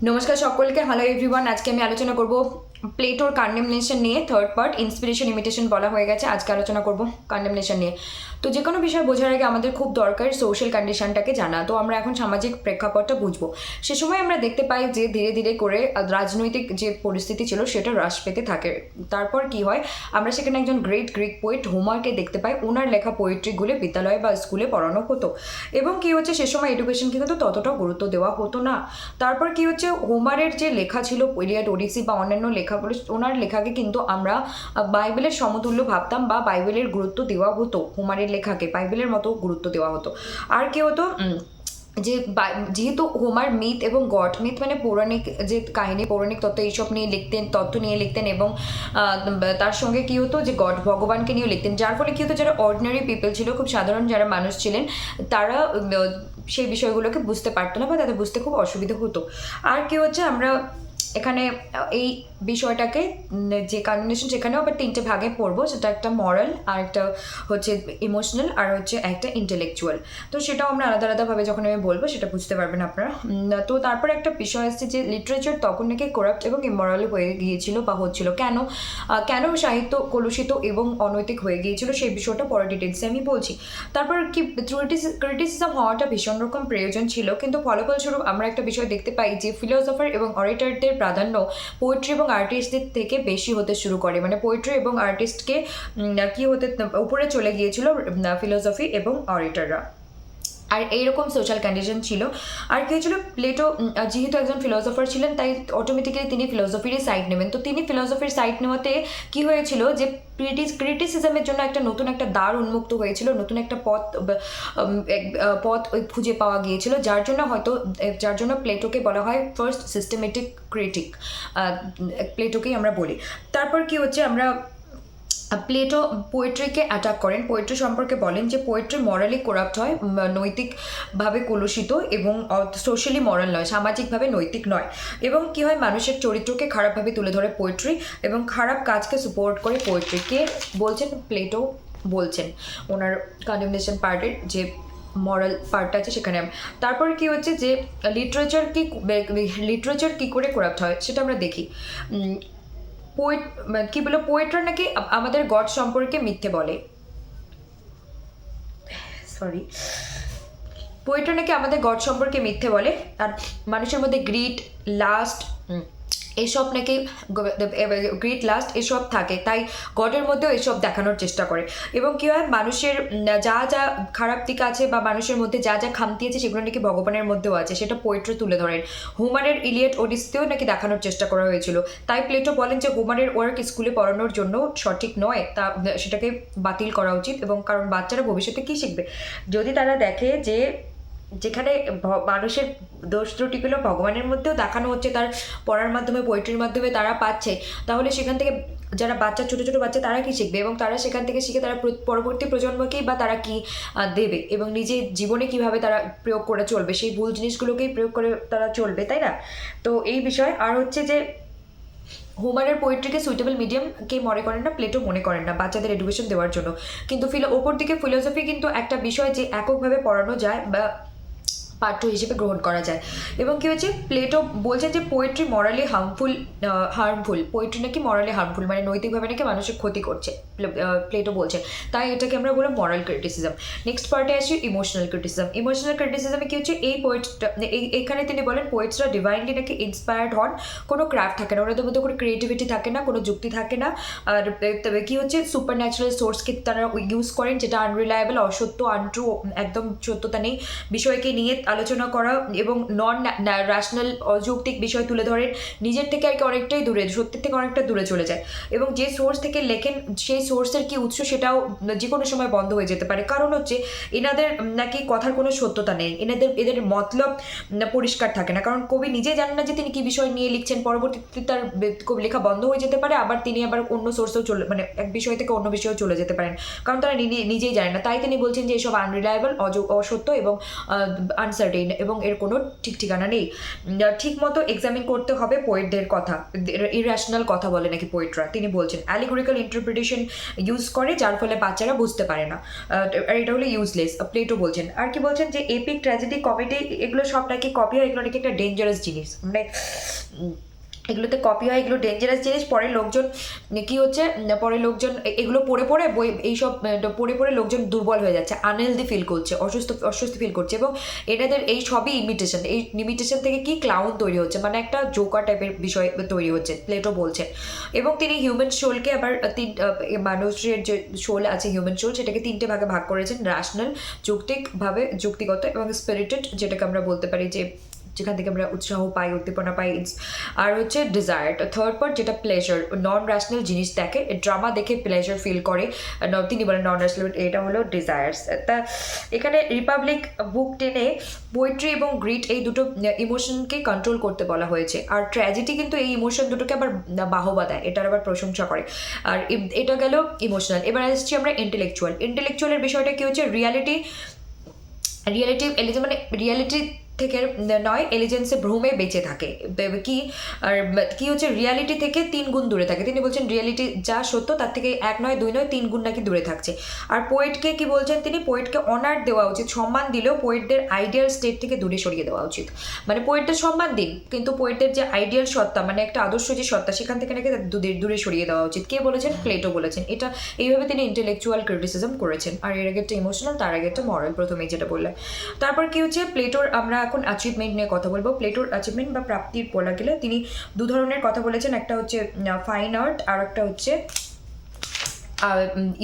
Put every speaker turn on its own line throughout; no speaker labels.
নমস্কার সকলকে hello everyone আজকে আমি আলোচনা করব প্লেটোর কন্ডেমনেশন নিয়ে থার্ড পার্ট ইন্সপিরেশন ইমিটেশন বলা হয়ে গেছে। আজকে আলোচনা করব কন্ডেমনেশন নিয়ে। তো যে কোনো বিষয় বোঝার আগে আমাদের খুব দরকার সোশ্যাল কন্ডিশনটাকে জানা। তো আমরা এখন সামাজিক প্রেক্ষাপটটা বুঝব। সে সময় আমরা দেখতে পাই যে ধীরে ধীরে করে রাজনৈতিক যে পরিস্থিতি ছিল, সেটা হ্রাস পেতে থাকে। তারপর কি হয়? আমরা সেখানে একজন গ্রেট গ্রিক পোয়েট হোমারকে দেখতে পাই। ওনার লেখা পোয়েট্রিগুলো বিদ্যালয়ে বা স্কুলে পড়ানো হতো। এবং কি হচ্ছে? সে সময় এডুকেশন কিন্তু ততটাও গুরুত্ব দেওয়া হতো না। তারপর কি হচ্ছে? হোমারের যে লেখা ছিল ইলিয়াড ওডিসি বা অন্যান্য লেখাগুলো ওনার লেখাকে কিন্তু আমরা বাইবেলের সমতুল্য ভাবতাম বা বাইবেলের গুরুত্ব দেওয়া হতো হোমারের লেখাকে বাইবেলের মতো গুরুত্ব দেওয়া হতো। আর কি হতো যে যেহেতু হোমার মিথ এবং গড মিথ মানে পৌরাণিক যে কাহিনী, পৌরাণিক তত্ত্ব, এইসব নিয়ে লিখতেন তথ্য নিয়ে লিখতেন এবং তার সঙ্গে কী হতো যে গড ভগবানকে নিয়ে লিখতেন। যার ফলে কী হতো, যারা অর্ডিনারি পিপল ছিল, খুব সাধারণ যারা মানুষ ছিলেন, তারা সেই বিষয়গুলোকে বুঝতে পারতো না বা তাদের বুঝতে খুব অসুবিধা হতো। আর কি হচ্ছে, আমরা এখানে এই বিষয়টাকে যে কন্ডিনেশন সেখানেও আবার তিনটে ভাগে পড়ব, সেটা একটা মরাল আর একটা হচ্ছে ইমোশনাল আর হচ্ছে একটা ইন্টেলেকচুয়াল তো সেটাও আমরা আলাদা আলাদাভাবে যখন আমি বলব, সেটা বুঝতে পারবেন আপনারা। তো তারপরে একটা বিষয় আসছে যে লিটারেচার তখন নাকি করাপ্ট এবং ইমরাল হয়ে গিয়েছিল বা হচ্ছিল। কেন? কেন সাহিত্য কলুষিত এবং অনৈতিক হয়ে গিয়েছিল সেই বিষয়টা পরে ডিটেলসে আমি বলছি। তারপর কি ক্রিটিসিজম হওয়াটা ভীষণ রকম প্রয়োজন ছিল। কিন্তু ফলাফলস্বরূপ আমরা একটা বিষয় দেখতে পাই যে ফিলোসফার এবং অরিটারদের প্রাধান্য পোয়েট্রি এবং আর্টিস্টদের থেকে বেশি হতে শুরু করে। মানে পোয়েট্রি এবং আর্টিস্টকে কি হতে উপরে চলে গিয়েছিল ফিলোসফি এবং অরিটাররা আর এইরকম সোশ্যাল কন্ডিশন ছিল। আর কি হয়েছিল প্লেটো যেহেতু একজন ফিলোসফার ছিলেন, তাই অটোমেটিক্যালি তিনি ফিলোসফিরই সাইড নেবেন। তো তিনি ফিলোসফির সাইড নেওয়াতে কি হয়েছিল যে ক্রিটিস ক্রিটিসিজমের জন্য একটা নতুন একটা দ্বার উন্মুক্ত হয়েছিল, নতুন একটা পথ পথ ওই খুঁজে পাওয়া গিয়েছিল, যার জন্য হয়তো যার জন্য প্লেটোকে বলা হয় ফার্স্ট সিস্টেমেটিক ক্রিটিক প্লেটোকেই আমরা বলি। তারপর কি হচ্ছে, আমরা প্লেটো পোয়েট্রিকে অ্যাটাক করেন। পোয়েট্রি সম্পর্কে বলেন যে পোয়েট্রি মরালি করাপ্ট হয় নৈতিকভাবে কলুষিত এবং সোশ্যালি মরাল নয়, সামাজিকভাবে নৈতিক নয়। এবং কি হয়, মানুষের চরিত্রকে খারাপভাবে তুলে ধরে পোয়েট্রি এবং খারাপ কাজকে সাপোর্ট করে পোয়েট্রি কে বলছেন প্লেটো বলছেন। ওনার কন্ডেমনেশন পার্টের যে মরাল পার্টটা আছে সেখানে। তারপর কি হচ্ছে যে লিটারেচার কি লিটারেচার কি করে করাপ্ট হয়, সেটা আমরা দেখি। পোয়েট কি বলো পোয়েটরা নাকি আমাদের গড সম্পর্কে মিথ্যে বলে। সরি পোয়েটরা নাকি আমাদের গড সম্পর্কে মিথ্যে বলে। আর মানুষের মধ্যে গ্রিট লাস্ট এসব নাকি গ্রিড লাস্ট এসব থাকে, তাই গডের মধ্যেও এসব দেখানোর চেষ্টা করে। এবং কী হয়, মানুষের যা যা খারাপ দিক আছে বা মানুষের মধ্যে যা যা খামতি আছে, সেগুলো নাকি ভগবানের মধ্যেও আছে, সেটা পোয়েট্রি তুলে ধরেন। হোমারের ইলিয়েট ওডিসতেও নাকি দেখানোর চেষ্টা করা হয়েছিল। তাই প্লেটো বলেন যে হোমারের ওয়ার্ক স্কুলে পড়ানোর জন্য সঠিক নয়, তা, সেটাকে বাতিল করা উচিত এবং কারণ বাচ্চারা ভবিষ্যতে কী শিখবে? যদি তারা দেখে যে যেখানে মানুষের দোষ ত্রুটিগুলো ভগবানের মধ্যেও দেখানো হচ্ছে, তার পড়ার মাধ্যমে পোয়েট্রির মাধ্যমে তারা পাচ্ছে। তাহলে সেখান থেকে যারা বাচ্চা, ছোটো ছোটো বাচ্চা, তারা কী শিখবে? এবং তারা সেখান থেকে শিখে তারা পরবর্তী প্রজন্মকেই বা তারা কি দেবে? এবং নিজের জীবনে কীভাবে তারা প্রয়োগ করে চলবে? সেই ভুল জিনিসগুলোকেই প্রয়োগ করে তারা চলবে, তাই না? তো এই বিষয়। আর হচ্ছে যে হোমারের পোয়েট্রিকে সুইটেবল মিডিয়ামকে মনে করেন না প্লেটো মনে করেন না, বাচ্চাদের এডুকেশন দেওয়ার জন্য। কিন্তু ফিলো, ওপর দিকে ফিলোসফি কিন্তু একটা বিষয় যে, এককভাবে পড়ানো যায় বা পাঠ্য হিসেবে গ্রহণ করা যায়। এবং কি হচ্ছে প্লেটো বলছেন যে poetry morally harmful harmful poetry নাকি মরালি হার্মফুল মানে নৈতিকভাবে নাকি মানুষের ক্ষতি করছে, প্লে- প্লেটো বলছে তাই এটাকে আমরা বললাম মরাল ক্রিটিসিজম নেক্সট পার্টে আসি ইমোশনাল ক্রিটিসিজম ইমোশনাল ক্রিটিসিজমে কি হচ্ছে? এই পোয়েট এইখানে তিনি বলেন পোয়েটসরা ডিভাইনলি নাকি ইন্সপায়ার্ড হন। কোনো ক্রাফট থাকে না, ওনাদের মধ্যে কোনো ক্রিয়েটিভিটি থাকে না, কোনো যুক্তি থাকে না। আর তবে কী হচ্ছে? সুপার ন্যাচারাল সোর্সকে তারা ইউজ করেন, যেটা আনরিলায়েবল অসত্য আনট্রু একদম সত্যতা নেই। বিষয়কে নিয়ে আলোচনা করা এবং নন র্যাশনাল অযৌক্তিক বিষয় তুলে ধরেন নিজের থেকে আর কি অনেকটাই দূরে, সত্যের থেকে অনেকটা দূরে চলে যায়। এবং যে সোর্স থেকে লেখেন, সেই সোর্সের কি উৎস সেটাও যে কোনো সময় বন্ধ হয়ে যেতে পারে। কারণ হচ্ছে, এনাদের নাকি কথার কোনো সত্যতা নেই। এনাদের, এদের মতলব পরিষ্কার থাকে না। কারণ কবি নিজে জানেন না যে তিনি কী বিষয় নিয়ে লিখছেন। পরবর্তীতে তার কবি লেখা বন্ধ হয়ে যেতে পারে। আবার তিনি আবার অন্য সোর্সেও চলে মানে এক বিষয় থেকে অন্য বিষয়েও চলে যেতে পারেন। কারণ তারা নিজে- নিজেই জানেন না। তাই তিনি বলছেন যে এসব আনরিলায়েবল অসত্য এবং আনসার আনসার্টেন এবং এর কোনো ঠিক ঠিকানা নেই। ঠিক মতো এক্সামিন করতে হবে পোয়েটদের কথা ইরাশনাল কথা বলে নাকি পোয়েটরা তিনি বলছেন অ্যালিগোরিক্যাল ইন্টারপ্রিটেশন ইউজ করে, যার ফলে বাচ্চারা বুঝতে পারে না। আর এটা হলো ইউজলেস প্লেটো বলছেন, আর কি বলছেন যে এপিক ট্র্যাজেডি কমেডি এগুলো সব নাকি কপি হয়, এগুলো নাকি একটা ডেঞ্জারাস জিনিস। মানে এগুলোতে কপি হয়, এগুলো ডেঞ্জারাস জিনিস। পরে লোকজন, কি হচ্ছে, পরে লোকজন এগুলো পড়ে পড়ে বই, এইসব পড়ে পড়ে লোকজন দুর্বল হয়ে যাচ্ছে আনহেলদি ফিল করছে, অসুস্থ, অস্বস্তি ফিল করছে এবং এটাদের, এই সবই ইমিটেশন এই ইমিটেশন থেকে কি ক্লাউন তৈরি হচ্ছে? মানে একটা জোকা টাইপের বিষয় তৈরি হচ্ছে প্লেটো বলছেন এবং তিনি হিউম্যান সোলকে আবার তিন মানুষের যে সোল আছে হিউম্যান সোল সেটাকে তিনটে ভাগে ভাগ করেছেন র্যাশনাল যৌক্তিকভাবে যুক্তিগত এবং স্পিরিটেড যেটাকে আমরা বলতে পারি যে যেখান থেকে আমরা উৎসাহ পাই উদ্দীপনা পাই আর হচ্ছে ডিজায়ার থার্ড পার্ট যেটা প্লেজার নন র্যাশনাল জিনিস দেখে ড্রামা দেখে প্লেজার ফিল করে। তিনি বলেন নন র্যাশনাল এটা হলো ডিজায়ার্স তা এখানে রিপাবলিক বুক টেনে পোয়েট্রি এবং গ্রিট এই দুটো ইমোশনকে কন্ট্রোল করতে বলা হয়েছে। আর ট্র্যাজেডি কিন্তু এই ইমোশন দুটোকে আবার বাহবা দেয়, এটার আবার প্রশংসা করে। আর এটা গেল ইমোশনাল এবার আসছি আমরা ইন্টেলেকচুয়াল ইন্টেলেকচুয়ালের বিষয়টা কি হচ্ছে? রিয়ালিটি রিয়েলিটি এলিজেন্স মানে রিয়েলিটি থেকে নয় এলিজেন্সে ভ্রমে বেঁচে থাকে। কি, আর কি হচ্ছে রিয়ালিটি থেকে তিন গুণ দূরে থাকে। তিনি বলছেন রিয়ালিটি যা সত্য, তার থেকে এক নয়, দুই নয়, তিন গুণ নাকি দূরে থাকছে। আর পোয়েটকে কি বলছেন তিনি? পোয়েটকে অনার দেওয়া উচিত, সম্মান দিলেও পোয়েটদের আইডিয়াল স্টেট থেকে দূরে সরিয়ে দেওয়া উচিত। মানে পোয়েটদের সম্মান দিন, কিন্তু পোয়েটদের যে আইডিয়াল সত্তা মানে একটা আদর্শ যে সত্তা, সেখান থেকে নাকি দূরে দূরে সরিয়ে দেওয়া উচিত। কে বলেছেন? প্লেটো বলেছেন। এটা, এইভাবে তিনি ইন্টেলেকচুয়াল ক্রিটিসিজম করেছেন। আর এর আগে একটা ইমোশনাল তার আগে একটা মরাল প্রথমেই যেটা বললেন। তারপর কি হচ্ছে? প্লেটোর আমরা এখন অ্যাচিভমেন্ট নিয়ে কথা বলব। প্লেটোর অ্যাচিভমেন্ট বা প্রাপ্তির বলা গেলে তিনি দু ধরনের কথা বলেছেন। একটা হচ্ছে ফাইন আর্ট আর একটা হচ্ছে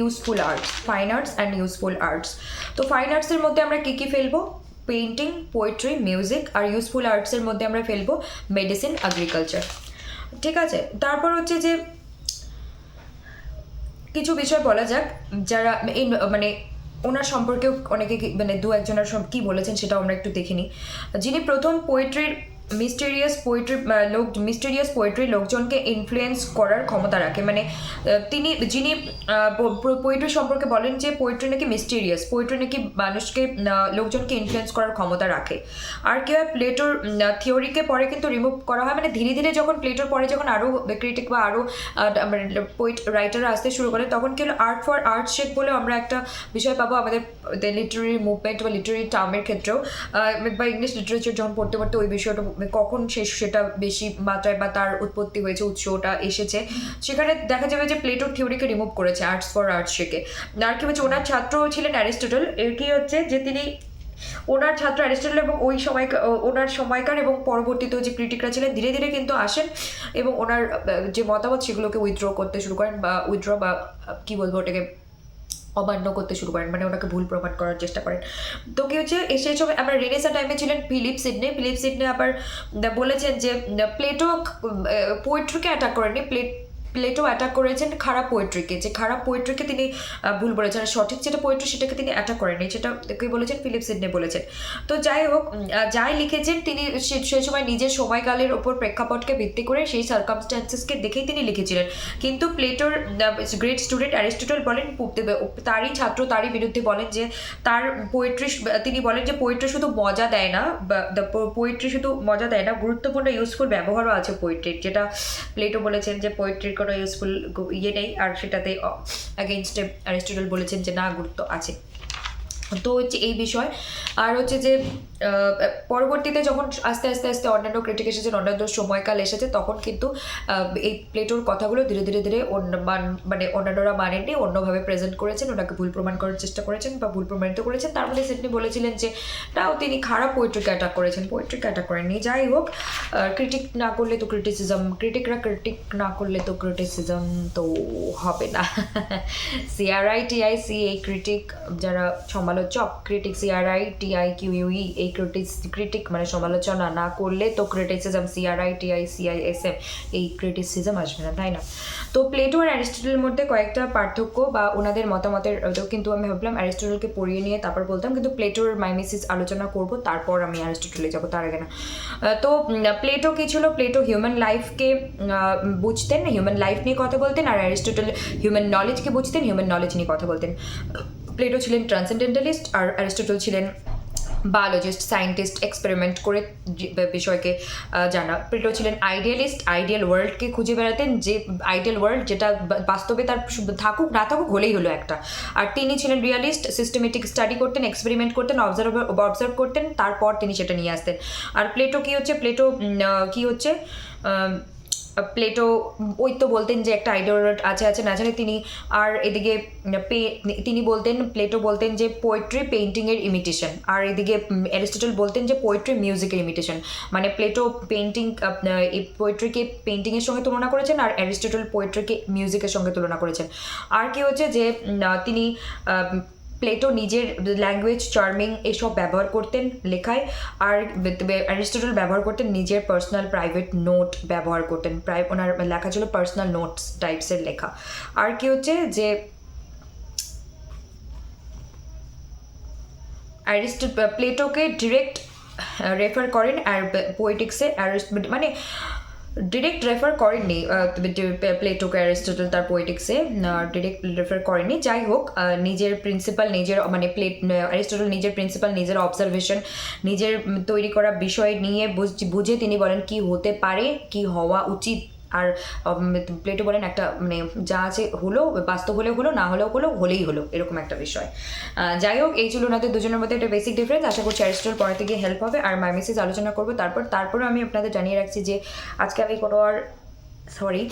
useful arts fine arts and useful arts তো ফাইন আর্টসের মধ্যে আমরা কী কী ফেলব? পেন্টিং পোয়েট্রি মিউজিক আর ইউজফুল আর্টসের মধ্যে আমরা ফেলব মেডিসিন এগ্রিকালচার ঠিক আছে? তারপর হচ্ছে যে, কিছু বিষয় বলা যাক। যারা, এই মানে ওনার সম্পর্কেও অনেকে মানে দু একজনের সব কী বলেছেন সেটাও আমরা একটু দেখিনি। যিনি প্রথম পোয়েট্রির মিস্টেরিয়াস পোয়েট্রি লোক মিস্টেরিয়াস পোয়েট্রি লোকজনকে ইনফ্লুয়েন্স করার ক্ষমতা রাখে। মানে তিনি, যিনি পোয়েট্রি সম্পর্কে বলেন যে পোয়েট্রি নাকি মিস্টেরিয়াস পোয়েট্রি নাকি মানুষকে লোকজনকে ইনফ্লুয়েন্স করার ক্ষমতা রাখে। আর কি হয় প্লেটোর থিওরিকে পরে কিন্তু রিমুভ করা হয়। মানে ধীরে ধীরে যখন প্লেটোর পরে যখন আরও ক্রিটিক বা আরও পোয়েট রাইটাররা আসতে শুরু করে, তখন কি হলো আর্ট ফর আর্ট শেক বলে আমরা একটা বিষয় পাবো আমাদের লিটারি মুভমেন্ট বা লিটারি টার্মের ক্ষেত্রেও। বা ইংলিশ লিটারেচার যখন পড়তে পড়তে ওই বিষয়টা কখন সে সেটা বেশি মাত্রায় বা তার উৎপত্তি হয়েছে, উৎসটা এসেছে। সেখানে দেখা যাবে যে প্লেটোর থিওরিকে রিমুভ করেছে আর্টস ফর আর্টস শেকে আর কি হচ্ছে, ওনার ছাত্র ছিলেন অ্যারিস্টটল এর কি হচ্ছে যে তিনি ওনার ছাত্র অ্যারিস্টটল এবং ওই সময়, ওনার সময়কার এবং পরবর্তীতেও যে ক্রিটিকরা ছিলেন, ধীরে ধীরে কিন্তু আসেন এবং ওনার যে মতামত সেগুলোকে উইথড্র করতে শুরু করেন বা উইথড্র বা, কি বলব ওটাকে অমান্য করতে শুরু করেন মানে ওনাকে ভুল প্রমাণ করার চেষ্টা করেন। তো কি হচ্ছে সেই সময় আমরা রেনেসা টাইমে ছিলেন ফিলিপ সিডনে। ফিলিপ সিডনে আবার বলেছেন যে প্লেটো পোয়েট্রিকে অ্যাটাক করেনি প্লেট প্লেটো অ্যাটাক করেছেন খারাপ পোয়েট্রিকে যে খারাপ পোয়েট্রিকে তিনি ভুল বলেছেন। সঠিক যেটা পোয়েট্রি সেটাকে তিনি অ্যাটাক করেননি। সেটা কে বলেছেন? ফিলিপ সিডনে বলেছেন। তো যাই হোক যাই লিখেছেন, তিনি সেই সময় নিজের সময়কালের ওপর প্রেক্ষাপটকে ভিত্তি করে সেই সার্কামস্ট্যান্সেসকে দেখেই তিনি লিখেছিলেন। কিন্তু প্লেটোর গ্রেট স্টুডেন্ট অ্যারিস্টটল বলেন তারই ছাত্র তারই বিরুদ্ধে বলেন যে তার পোয়েট্রি তিনি বলেন যে পোয়েট্রি শুধু মজা দেয় না পোয়েট্রি শুধু মজা দেয় না, গুরুত্বপূর্ণ ইউজফুল ব্যবহারও আছে পোয়েট্রির যেটা প্লেটো বলেছেন যে পোয়েট্রির কোনো ইউজফুল ইয়ে নেই। আর সেটাতে অ্যাগেনস্টে অ্যারিস্টোটল বলেছেন যে না গুরুত্ব আছে। তো হচ্ছে এই বিষয়। আর হচ্ছে যে পরবর্তীতে যখন আস্তে আস্তে আস্তে অন্যান্য ক্রিটিক এসেছেন অন্যান্য সময়কাল এসেছে, তখন কিন্তু এই প্লেটোর কথাগুলো ধীরে ধীরে ধীরে মান- অন্যান্যরা মানেননি, অন্যভাবে প্রেজেন্ট করেছেন, ওনাকে ভুল প্রমাণ করার চেষ্টা করেছেন বা ভুল প্রমাণিত করেছেন। তার মধ্যে সিডনি বলেছিলেন যে তাও তিনি খারাপ পোয়েট্রিকে অ্যাটাক করেছেন পোয়েট্রিকে অ্যাটাক করেননি। যাই হোক ক্রিটিক না করলে তো ক্রিটিসিজম ক্রিটিকরা ক্রিটিক না করলে তো ক্রিটিসিজম তো হবে না। সিআরআই টিআই সি এই ক্রিটিক যারা সমালোচক ক্রিটিক সিআরআই টিআই কিউইউই এই ক্রিটিক ক্রিটিক মানে সমালোচনা না করলে তো criticism CRI TI CI S M এই ক্রিটিসিজম আসবে না, তাই না? তো প্লেটো আর অ্যারিস্টটলের মধ্যে কয়েকটা পার্থক্য বা ওনাদের মতামতের কিন্তু আমি ভাবলাম অ্যারিস্টটলকে পড়িয়ে নিয়ে তারপর বলতাম, কিন্তু প্লেটোর মাইমিসিস আলোচনা করব, তারপর আমি অ্যারিস্টটলে যাব, তার আগে না। তো প্লেটো কি ছিল? প্লেটো হিউম্যান লাইফকে বুঝতেন হিউম্যান লাইফ নিয়ে কথা বলতেন, আর অ্যারিস্টটল হিউম্যান নলেজকে বুঝতেন হিউম্যান নলেজ নিয়ে কথা বলতেন। প্লেটো ছিলেন ট্রান্সেন্ডেন্টালিস্ট আর অ্যারিস্টটল ছিলেন বায়োলজিস্ট সায়েন্টিস্ট এক্সপেরিমেন্ট করে বিষয়কে জানা। প্লেটো ছিলেন আইডিয়ালিস্ট আইডিয়াল ওয়ার্ল্ডকে খুঁজে বেড়াতেন যে আইডিয়াল ওয়ার্ল্ড যেটা বাস্তবে তার থাকুক, না থাকুক, হলেই হলো একটা। আর তিনি ছিলেন রিয়ালিস্ট সিস্টেমেটিক স্টাডি করতেন এক্সপেরিমেন্ট করতেন অবজার্ভ অবজার্ভ করতেন, তারপর তিনি সেটা নিয়ে আসতেন। আর প্লেটো কি হচ্ছে? প্লেটো কি হচ্ছে? প্লেটো ওই তো বলতেন যে একটা আইডিয়াল আছে আছে, না জানে তিনি আর এদিকে পে, তিনি বলতেন প্লেটো বলতেন যে পোয়েট্রি পেন্টিংয়ের ইমিটেশন আর এদিকে অ্যারিস্টটল বলতেন যে পোয়েট্রি মিউজিকের ইমিটেশন মানে প্লেটো পেন্টিং এই পোয়েট্রিকে পেন্টিংয়ের সঙ্গে তুলনা করেছেন আর অ্যারিস্টটল পোয়েট্রিকে মিউজিকের সঙ্গে তুলনা করেছেন। আর কি হচ্ছে যে তিনি প্লেটো নিজের ল্যাঙ্গুয়েজ চার্মিং এসব ব্যবহার করতেন লেখায় আর অ্যারিস্টোটল ব্যবহার করতেন, নিজের পার্সোনাল প্রাইভেট নোট ব্যবহার করতেন। প্রায় ওনার লেখা ছিল পার্সোনাল নোটস টাইপসের লেখা। আর কি হচ্ছে যে অ্যারিস্ট প্লেটোকে ডিরেক্ট রেফার করেন আর পোয়েটিক্সে মানে ডিরেক্ট রেফার করেননি প্লেটোকে অ্যারিস্টটল তার পোয়েটিক্সে ডিরেক্ট রেফার করেননি। যাই হোক নিজের প্রিন্সিপাল নিজের মানে প্লেট অ্যারিস্টটল নিজের প্রিন্সিপাল নিজের অবজারভেশন নিজের তৈরি করা বিষয় নিয়ে বুঝে তিনি বলেন কি হতে পারে, কি হওয়া উচিত। আর প্লেটো বলেন একটা মানে যা আছে হলো, বাস্তব হলে হলো, না হলেও হলো, হলেই হলো, এরকম একটা বিষয়। যাই হোক, এই ছিল ওনাদের দুজনের মধ্যে একটা বেসিক ডিফারেন্স আশা করছি অ্যারিস্টোর পড়াতে গিয়ে হেল্প হবে। আর মাই মেসেজ আলোচনা করব। তারপর তারপরে আমি আপনাদের জানিয়ে রাখছি যে, আজকে আমি কোনো আর সরি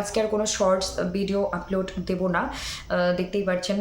আজকে আর কোনো শর্টস ভিডিও আপলোড দেবো না। দেখতেই পারছেন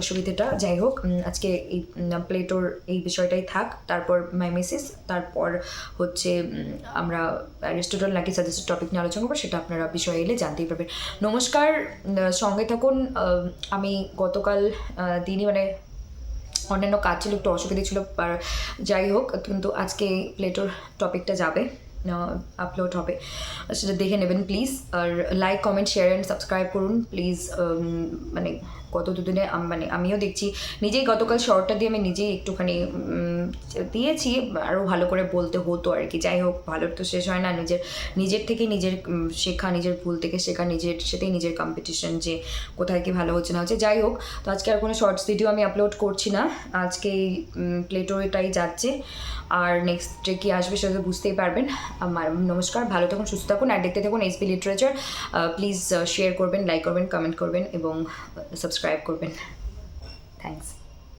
অসুবিধাটা। যাই হোক আজকে এই প্লেটোর এই বিষয়টাই থাক। তারপর মাই মেসেজ তারপর হচ্ছে আমরা অ্যারিস্টোটল নাকি সাজেস্টেড টপিক নিয়ে আলোচনা করব, সেটা আপনারা বিষয় এলে জানতেই পারবেন। নমস্কার সঙ্গে থাকুন। আমি গতকাল দিনই মানে অন্যান্য কাজ ছিল, একটু অসুবিধা ছিল যাই হোক, কিন্তু আজকে প্লেটোর টপিকটা যাবে। আপলোড হবে। সেটা দেখে নেবেন please R like comment share and subscribe করুন। প্লিজ মানে গত দুদিনে মানে আমিও দেখছি, নিজেই গতকাল শর্টটা দিয়ে আমি নিজেই একটুখানি দিয়েছি, আরও ভালো করে বলতে হতো আর কি। যাই হোক, ভালো তো শেষ হয় না। নিজের নিজের থেকে নিজের শেখা, নিজের ভুল থেকে শেখা, নিজের সাথেই নিজের কম্পিটিশন যে কোথায় কি ভালো হচ্ছে না হচ্ছে। যাই হোক, তো আজকে আর কোনো শর্টস ভিডিও আমি আপলোড করছি না। আজকে এই প্লেটোটাই যাচ্ছে। আর নেক্সট ডে কি আসবে সেটা তো বুঝতেই পারবেন। নমস্কার, ভালো থাকুন, সুস্থ থাকুন, আর দেখতে থাকুন এইচপি লিটারেচার প্লিজ শেয়ার করবেন লাইক করবেন কমেন্ট করবেন এবং সাবস্ক্রাইব করবেন। থ্যাংকস